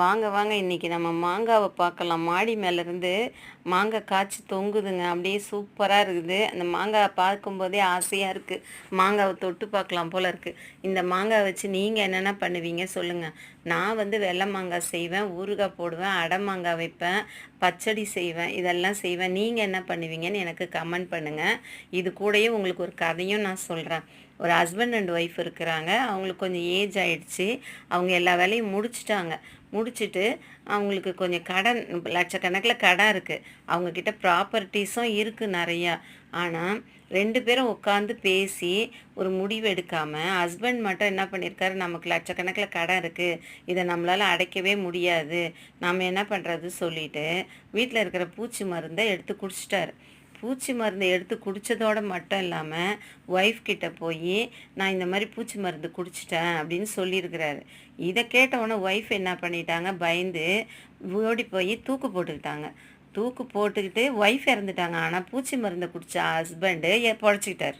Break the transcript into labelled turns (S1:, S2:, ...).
S1: வாங்க வாங்க இன்றைக்கி நம்ம மாங்காவை பார்க்கலாம். மாடி மேலேருந்து மாங்காய் காய்ச்சி தொங்குதுங்க. அப்படியே சூப்பராக இருக்குது. அந்த மாங்காவை பார்க்கும்போதே ஆசையாக இருக்குது மாங்காவை தொட்டு பார்க்கலாம் போல் இருக்குது இந்த மாங்காய் வச்சு நீங்கள் என்னென்ன பண்ணுவீங்க சொல்லுங்கள் நான் வந்து வெள்ளை மாங்காய் செய்வேன் ஊறுகாய் போடுவேன் அடை மாங்காய் வைப்பேன் பச்சடி செய்வேன் இதெல்லாம் செய்வேன். நீங்கள் என்ன பண்ணுவீங்கன்னு எனக்கு கமெண்ட் பண்ணுங்கள் இது கூடயே உங்களுக்கு ஒரு கதையும் நான் சொல்கிறேன் ஒரு ஹஸ்பண்ட் அண்ட் ஒய்ஃப் இருக்கிறாங்க. அவங்களுக்கு கொஞ்சம் ஏஜ் ஆயிடுச்சு. அவங்க எல்லா வேலையும் முடிச்சிட்டாங்க. முடிச்சுட்டு அவங்களுக்கு கொஞ்சம் கடன் லட்சக்கணக்கில் கடன் இருக்குது அவங்கக்கிட்ட ப்ராப்பர்ட்டிஸும் இருக்குது நிறையா. ஆனால் ரெண்டு பேரும் உட்காந்து பேசி ஒரு முடிவு எடுக்காமல் ஹஸ்பண்ட் மட்டும் என்ன பண்ணியிருக்காரு நமக்கு லட்சக்கணக்கில் கடன் இருக்குது இதை நம்மளால் அடைக்கவே முடியாது. நாம் என்ன பண்ணுறது சொல்லிட்டு வீட்டில் இருக்கிற பூச்சி மருந்தை எடுத்து குடிச்சிட்டாரு. பூச்சி மருந்து எடுத்து குடித்ததோடு மட்டும் இல்லாமல் ஒய்ஃப் கிட்ட போய் நான் இந்த மாதிரி பூச்சி மருந்து குடிச்சிட்டேன் அப்படின்னு சொல்லியிருக்கிறாரு. இதை கேட்டவுடனே ஒய்ஃப் என்ன பண்ணிட்டாங்க? பயந்து ஓடி போய் தூக்கு போட்டுக்கிட்டாங்க. தூக்கு போட்டுக்கிட்டு ஒய்ஃப் இறந்துட்டாங்க. ஆனால் பூச்சி மருந்தை குடித்த ஹஸ்பண்டு பொழைச்சிக்கிட்டார்.